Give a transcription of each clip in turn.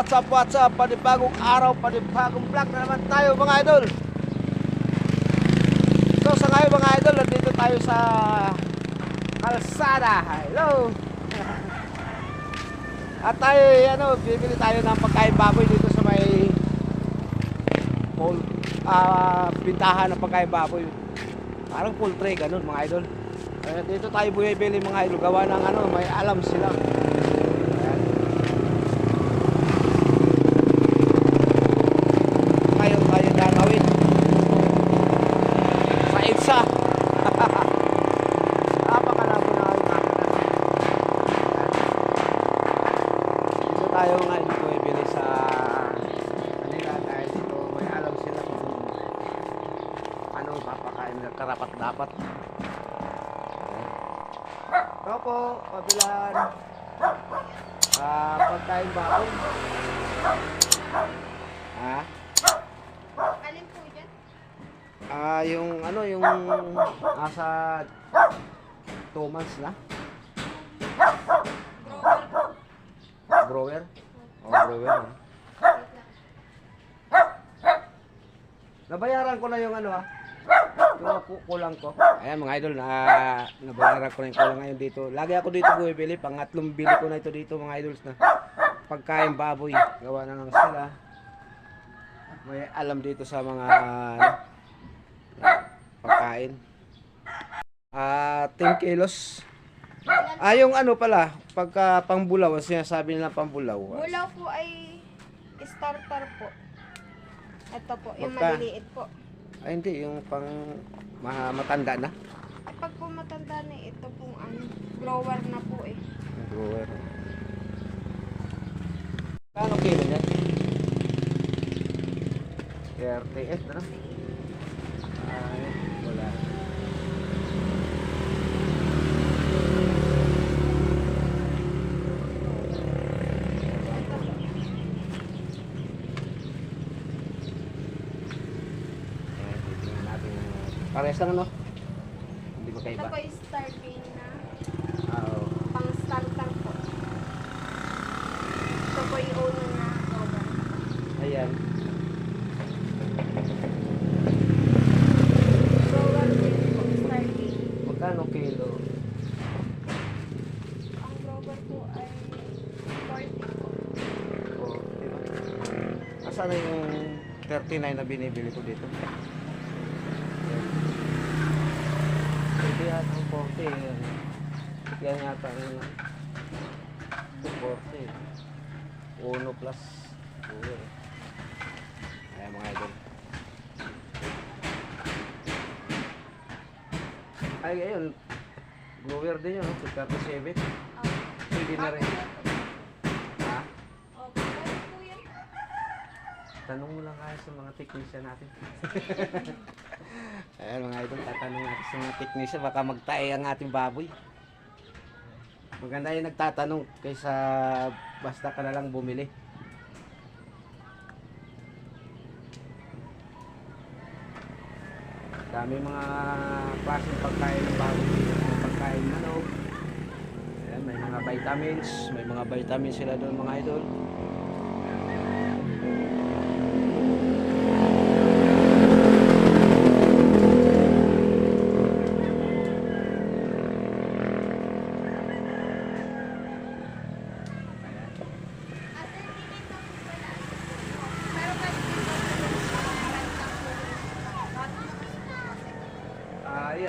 what's up, what's up? Panibagong araw, panibagong vlog na naman tayo mga idol. So sa ngayon mga idol, nandito tayo sa kalsada. Hello! At tayo, ano, bibili tayo ng pagkain baboy dito sa may mall, ah, bintahan ng pagkain baboy. Parang full tray, ganun mga idol. Eh, dito tayo bumibili mga idol, gawa ng ano, may alam sila. Ayan. Ngayon tayo gagawin. Sa EDSA. Napakalabo na kayo camera. Ayan. Dito tayo ngayon bumibili sa kanila dahil dito may alam sila kung ano papakain na karapat dapat. Ito po, pabilan. Ah, pagkain baon. Ha? Alin po dyan? Ah, yung ano, yung nasa 2 months na. Grower. Oh, grower. ah. Nabayaran ko na yung ano ah. Kulang ko. Ayan mga idol, na nabayaran ko na yung kulang ngayon dito. Lagi ako dito bumibili. Pangatlong bili ko na ito dito mga idols na pagkain baboy. Gawa na lang sila. May alam dito sa mga ano, pagkain. Ah, 10 kilos. Ah, yung ano pala, pagka pangbulaw, ang sinasabi nila pangbulaw. Bulaw po ay starter po. Ito po, yung Magka- maliliit po. Ay hindi, yung pang ma- matanda na. Ay pag po matanda na ito pong ano, grower na po eh. Grower. Kano kilo niya? 38 na. Ay, wala. Ayan, titingnan natin. Parehas lang ano? Hindi ba Ito kaiba? po yung starting na Ah, oo. pang starter po. Ito po yung uno na grower. Ayan. Grower din po, starting. Magkano kilo? Ang po ay 40 po. O, di ba? Asan na yung 39 na binibili ko dito? Ayan. Ito yata ang 40. Yan, yan yata ang 240. Uno plus. Uno. Ayan mga idol. Ay, ayun. Blower din yun, no? 37. Pwede na rin. Ha? Tanong mo lang kaya sa mga technician natin. Ayan mga idol, tatanong natin sa mga technician, baka magtae ang ating baboy. Maganda yung nagtatanong kaysa basta ka na lang bumili. Dami mga klaseng pagkain ng. May pagkain manok. Ayan, may mga vitamins. May mga vitamins sila doon mga idol.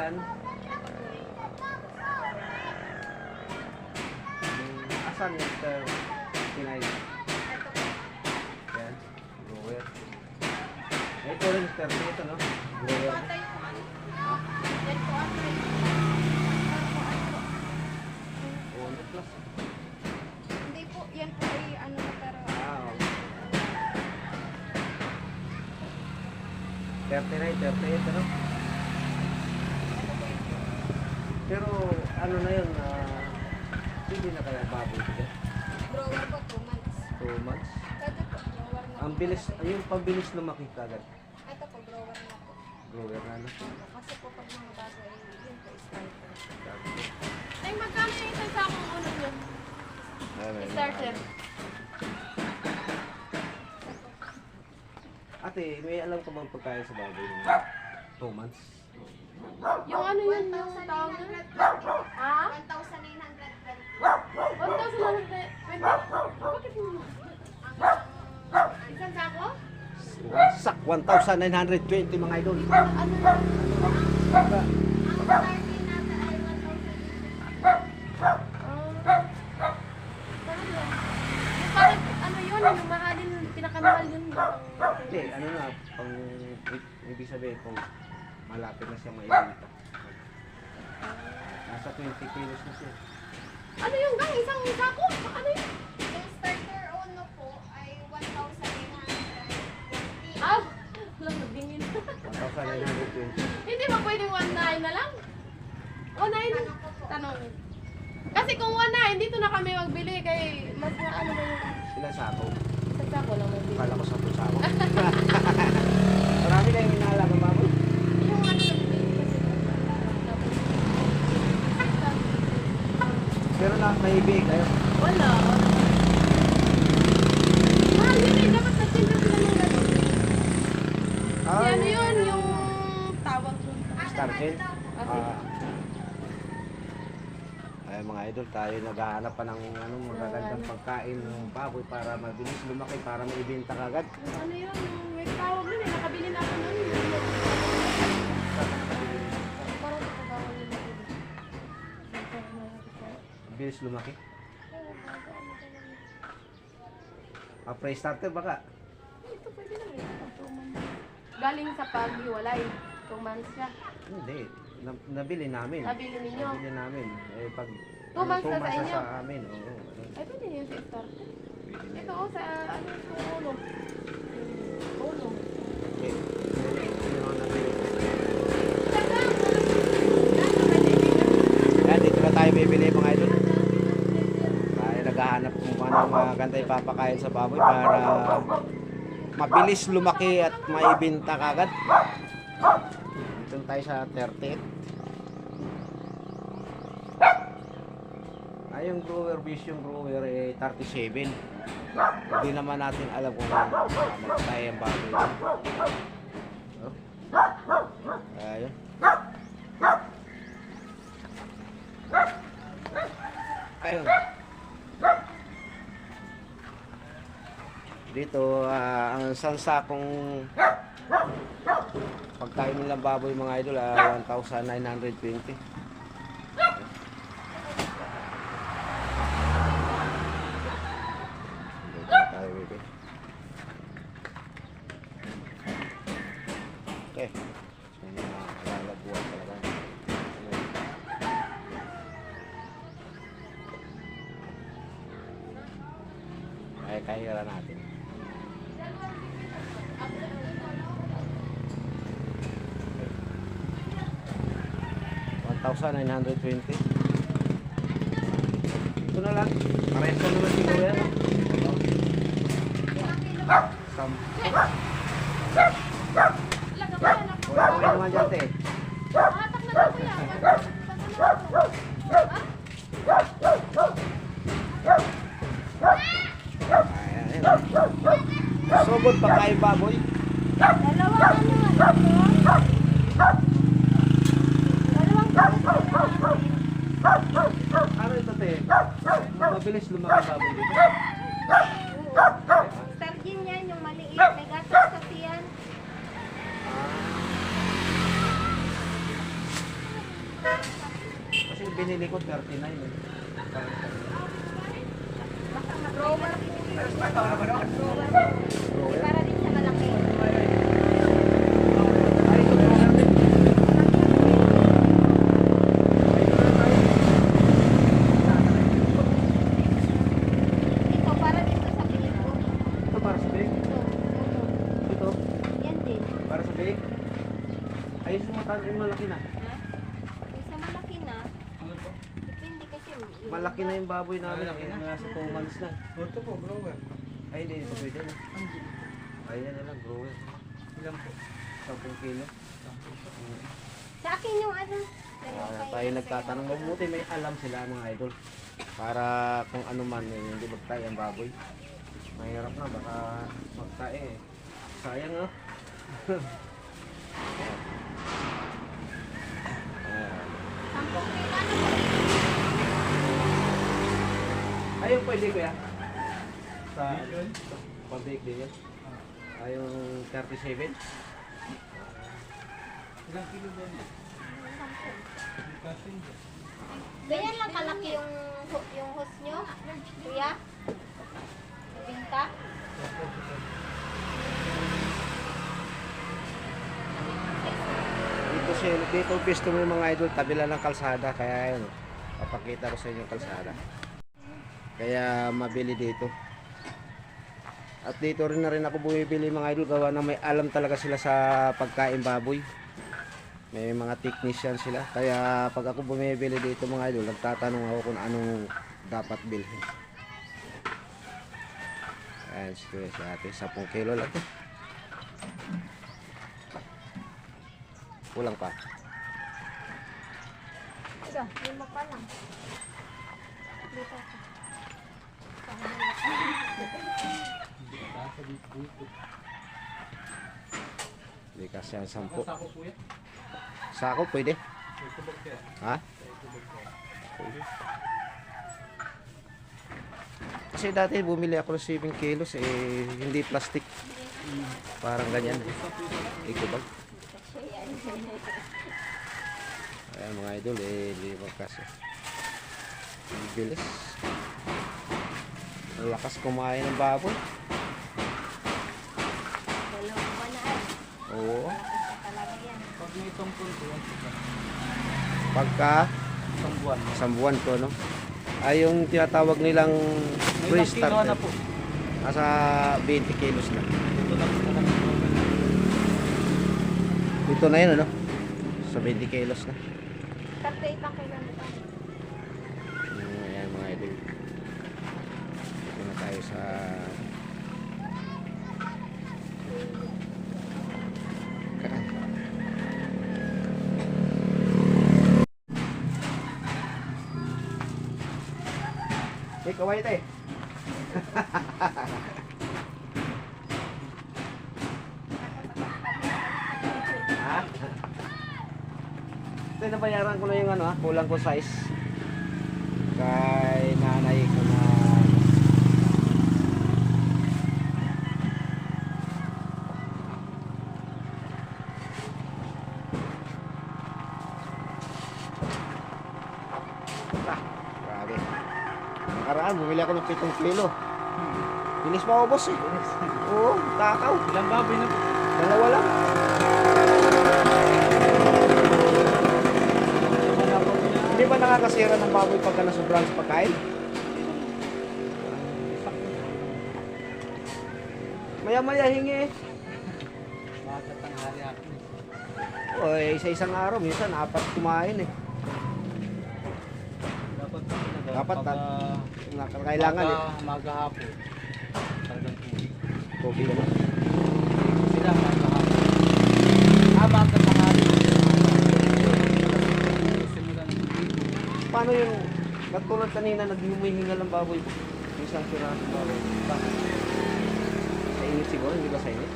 Hmm, asan yung uh, kinay? Ayan, grower. Ito rin, sir. Ito, no? Grower. Uno plus. Hindi po, yan po ay ano pero okay. 39, 38, ano? Pero, ano na yun, ah, hindi na kaya baboy siya. grower po 2 months. 2 months. Pwede po, grower na Ang po bilis, talaga. yung pabilis lumaki kagad. Ito po, grower na po. Grower na, no? Kasi po pag mga bago ay yun po starter. Ay, magkano yung isang sakong ulo nyo? Starter. ayan. Ate, may alam ka bang pagkain sa baboy 2 months? Yung ano yun, yung tawag na? Ha? 1,120. Bakit yun? Isang sako? Sak, 1,920 mga idol. Ano yun? Yung parang, ano yun, yung mahalin, pinakamahal yun. Hindi, ano na, pang, ibig sabihin kung malapit na siya maibita. Nasa 20 kilos na siya. Ano yung gang? Isang sako? Ano yun? Ah, lang nagdingin. 1,920. Hindi ba pwedeng 1.9 na lang? 1.9? Tanong. Kasi kung 1.9, dito na kami magbili kay mas na ano ba yung Ilang sako? isang sako lang magbili. Kala ko sa sako. Marami na yung inaalaga baboy. Yung ano nagbili Pero na, may ibig kayo. Wala. Mahal yun eh. Dapat nagtinda sila ng gano'n. Ano yun, yung tawag ko. Starkin? Okay. Ah. ay mga idol, tayo naghahanap pa ng ano, magagandang pagkain ng baboy para mabilis lumaki, para maibenta kagad. Ano yun, yung may tawag nun eh. Nakabili na ako Mabilis lumaki. Ah, pre-starter baka. Ito pwede lang months. Galing sa paghiwalay. Two months siya. Hindi. Na, nabili namin. Nabili ninyo. Nabili namin. Eh, pag Two months na sa inyo? sa amin. Oo. ano, Ay, pwede yun sa starter. Ito yun. oh, sa ano yung ulo. Ulo. Eh, yun ang nabili. Kaya dito na tayo bibili mga idol. Tayo naghahanap kung paano maganda ipapakain sa baboy para mabilis lumaki at maibenta kagad. Dito tayo sa 38. Ay, yung grower, vision grower eh 37. Hindi naman natin alam kung magtayo ang baboy. Oh. Ayun. Ayun. Dito, ah, ang isang sakong pagkain nilang baboy mga idol, ah, 1,920. 1,920. Ito na lang. Parehas na naman siguro yan. Sam. Sam. Sam. Sam. Sam. Sam. Sam. Sam. Sam. Sam. Sam. Sam. Mabilis lumaki dito. Sardin yan, yung maliit. May gatas kasi yan. Kasi binili ko 39 eh. Grower. Grower. Para din sa malaki. Ay, ito na natin. Ito, para dito sa bilig ko. Ito para sa big. Ito, ito. Ito Yan din. para sa big. Ay, sumatan yung malaki na. Ha? Yung sa malaki na, depende kasi. Malaki na yung baboy namin. Malaki na. Nasa 2 months na. Ito po, grower. Ay, hindi. Ito pwede na. Ay, yan na lang, grower. Ilan po? 10 kilo. Sa akin yung ano. Kaya tayo nagtatanong. Mabuti may alam sila mga idol. Para kung ano man, eh, hindi magtayo ang baboy. Mahirap na, baka magtae eh. Sayang ah. Ayan. Sampung kilo ano Ayun pwede kuya. Sa pag-bake din yan. Ayong 37. Ilang kilo ba niya? Ganyan lang kalaki yung yung host nyo, kuya? Binta? Dito si dito pisto mo yung mga idol, tabi lang ng kalsada kaya yun. Papakita ko sa inyo yung kalsada. Kaya mabili dito. At dito rin na rin ako bumibili mga idol gawa na may alam talaga sila sa pagkain baboy. May mga technician sila. Kaya pag ako bumibili dito mga idol, nagtatanong ako kung anong dapat bilhin. Ayan, si Kuya si ate, 10 kilo lang. Kulang pa. Ito, lima pa lang. Dito ako. Hindi kasi ang 10. Sako pwede. Ha? Kasi dati bumili ako ng 7 kilos eh hindi plastic. Parang ganyan. Iko ba? Ayan mga idol eh lima kasi. Ang bilis. Ang lakas kumain ng baboy. Dalawang manaan. Oo. Isa talaga yan. Pag may yan sila. Pagka Isang buwan. isang buwan to no. Ay yung tinatawag nilang May pre-starter. na po. Nasa 20 kilos na. Ito lang po. Ito na yun ano? Sa 20 kilos na. Tatay pa kayo nito. Mm, ayan mga idol. Dito na tayo sa. Eh, kaway tayo. ha? Ito, nabayaran ko na yung ano kulang ko size kay nanay ko na Ah, grabe. Nakaraan, bumili ako ng 7 kilo. Bilis pa ubos eh. Oo, takaw. Ilang baboy na. Dalawa lang. Hindi ba nakakasira ng baboy pagka nasobrahan sa pagkain? Maya-maya hingi eh. Bakit ang hari ako? O, eh, isa-isang araw, minsan apat kumain eh. Dapat na Dapat ah, Nakakailangan eh. pagka Maga hapon. Talagang tubig. Tubig ano. Sila maga hapon. Ah, maga tanghali. Simulan ng tubig. Paano yung, katulad kanina, naghumihinga ng baboy ko. Isang piraso ng baboy. Bakit? Sa init siguro, hindi ba sa init?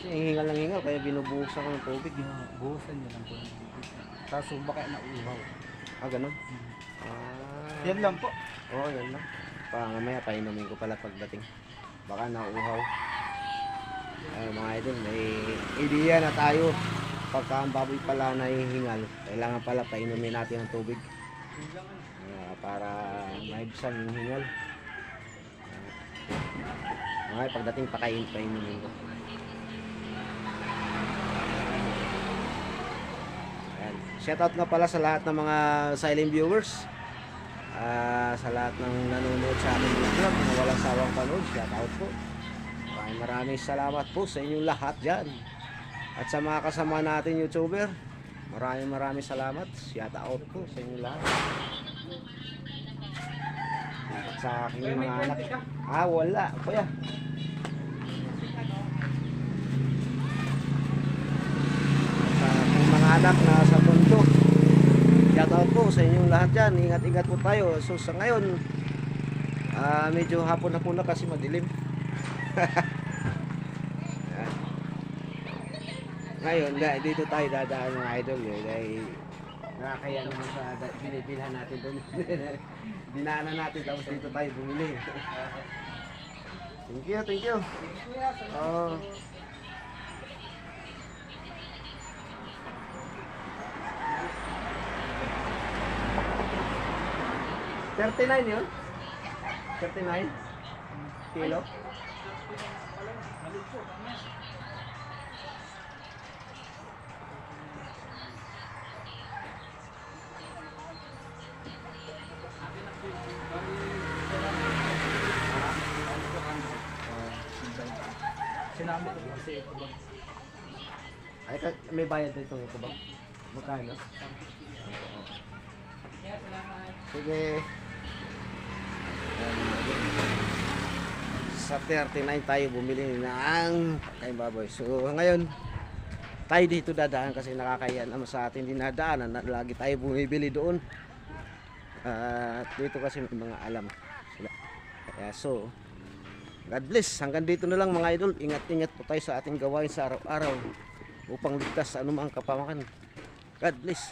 Sa hingal lang hingal, kaya binubuhusan ko ng tubig. Buhusan niya lang po ng tubig. Kaso baka nauuhaw. Ah, ganun? Ah, Yan lang po. Oo, yan lang. Pa, mamaya painumin ko pala pagdating. Baka nauuhaw. Ay, mga idol, may idea na tayo. Pagka ang baboy pala nahihingal, kailangan pala painumin natin ang tubig. Ah, para maibsan yung hingal. Ah, mga pagdating pakain, painumin ko. Ayan. Shoutout nga pala sa lahat ng mga silent viewers. Ah, sa lahat ng nanonood sa ating mga vlog na walang sawang panood, shoutout po. Maraming maraming salamat po sa inyong lahat dyan. At sa mga kasama natin YouTuber, maraming maraming salamat. Shoutout po sa inyong lahat. At sa aking mga anak. Ah, wala. Kuya. Sa aking mga anak na shoutout po sa inyong lahat dyan. Ingat-ingat po tayo. So sa ngayon, uh, medyo hapon na po na kasi madilim. ngayon, dito tayo dadaan mga idol. Eh, dahil nakakaya naman sa binibilhan natin doon. Dinaanan natin tapos dito tayo bumili. thank you, thank you. Thank you, 39 yun? 39 kilo? Sinabi ko kasi ito ba? Ay, may bayad na itong ito ba? Magkano? Sige. Sa 39 tayo bumili ng kay baboy. So ngayon, tayo dito dadaan kasi nakakaya naman sa atin dinadaanan na lagi tayo bumibili doon. At dito kasi may mga alam sila. Kaya so, God bless. Hanggang dito na lang mga idol. Ingat-ingat po tayo sa ating gawain sa araw-araw upang ligtas sa anumang kapamakan. God bless.